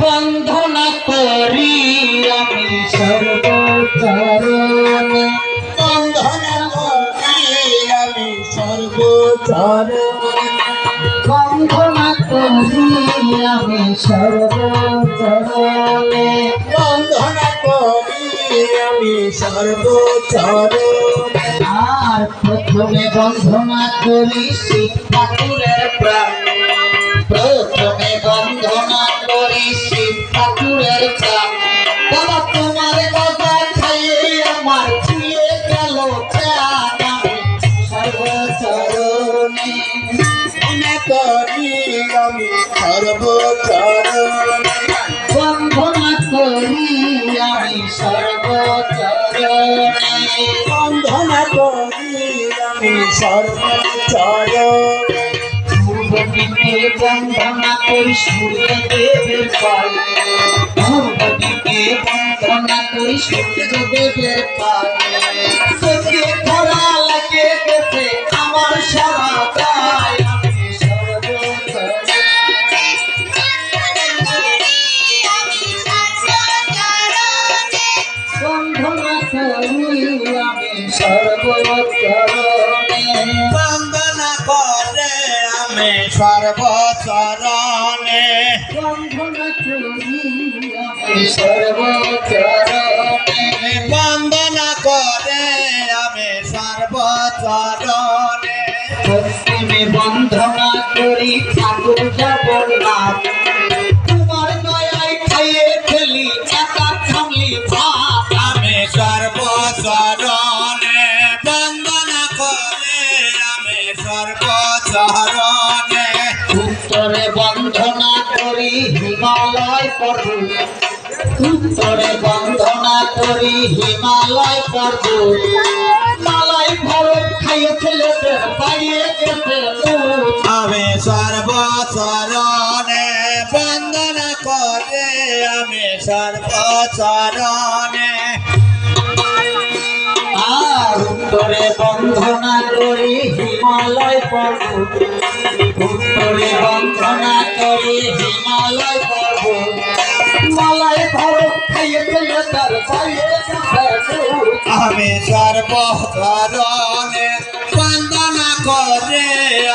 বন্ধনা করি আমি সর্বচরণে। বন্ধনা করি আমি সর্বচরণে। বন্ধনা করি আমি সর্বচরণে। বন্ধনা করি আমি সর্বচরণে। আর প্রথমে বন্ধনা করি ঠাকুরের প্রাণ। সর্বচরণে বন্ধনা করি আমি সর্বচরণে বন্ধনা করি আমি সর্বচরণে পূর্বদিকে বন্দনা করি সূর্যদেবের পাল পূর্বদিকে বন্দনা করি আমি সর্বচরণে। সর্বচরণে। বন্দনা করে আমি সর্বচরণে। বন্ধনা করি ঠাকুর পর্বত। উত্তরে বন্ধনা করি হিমালয় পর্বত। মালাই ভরত খাইয়ে ছেলেদের পাইয়ে গেছে। আমি সর্বচরণে বন্দনা করে আমি সর্বচরণে। আর উত্তরে বন্ধনা করি হিমালয় পর্বত। উত্তরে বন্ধনা করি হিমালয় পর্বত। মালায় ভরত খাইয়ে ফেলে তার দুধ। আমি সর্বচরণে বন্দনা করে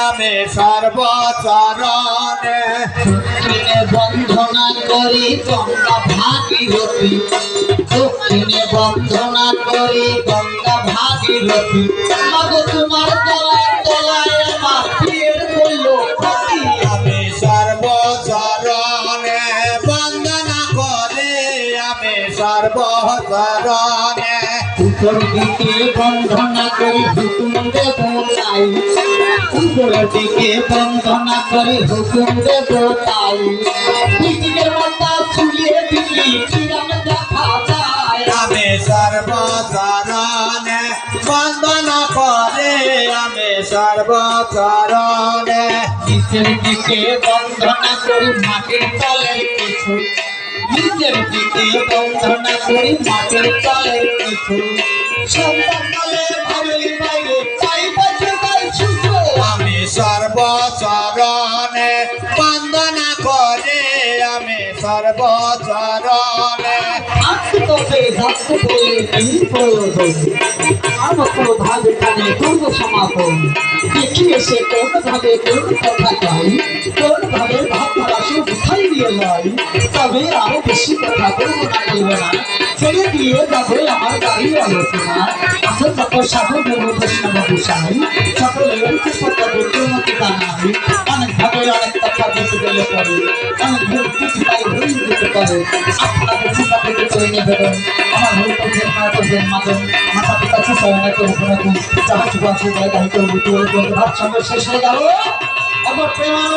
আমি সর্বচরণে। বন্ধনা করি গঙ্গা ভাগীরথী দক্ষিণে বন্ধনা করি গঙ্গা ভাগীরথী তোমার আমি সর্বচরণে উপর দিকে বন্ধনা করি হুকুম দেব তাই। উপরের দিকে বন্ধনা করি হুকুম দেব তাই। পৃথিবীর মাথা ছুঁয়ে দিলি চিরাম দেখা যায়। আমি মাটির তলের কিছু নিচের দিকে বন্ধনা করি মাটির তলের কিছু। সন্তানকালে ভাবলি বাইরে চাই বাজে বাই ছুটো আমি সর্বচরণে বন্দনা করে, আমি সর্বচরণে থাকতে তবে বলে ভাবে কানে কথা কয় কোন ভাবে ভাবনা সে দিয়ে নয়, তবে আরও বেশি কথা বলব না। না ছেড়ে দিয়ে যাবে আমার গাড়ি আলোচনা আসল তত সাধু দেব কৃষ্ণ গোসাই সকলের বলতে মতো জানাই অনেক ভাবে অনেক কথা বলতে গেলে পরে। অনেক ভুল কিছু তাই ভুল দিতে পারে। আপনাদের চিন্তা করতে করে নিবেদন আমার ভুল করছে না করবেন মাদন মাতা পিতা সুসয়নে করব নাকি যাহা শুভ আছে তাই তাই তুই ভাব সঙ্গে শেষ হয়ে গেল আমার প্রেমানন্দ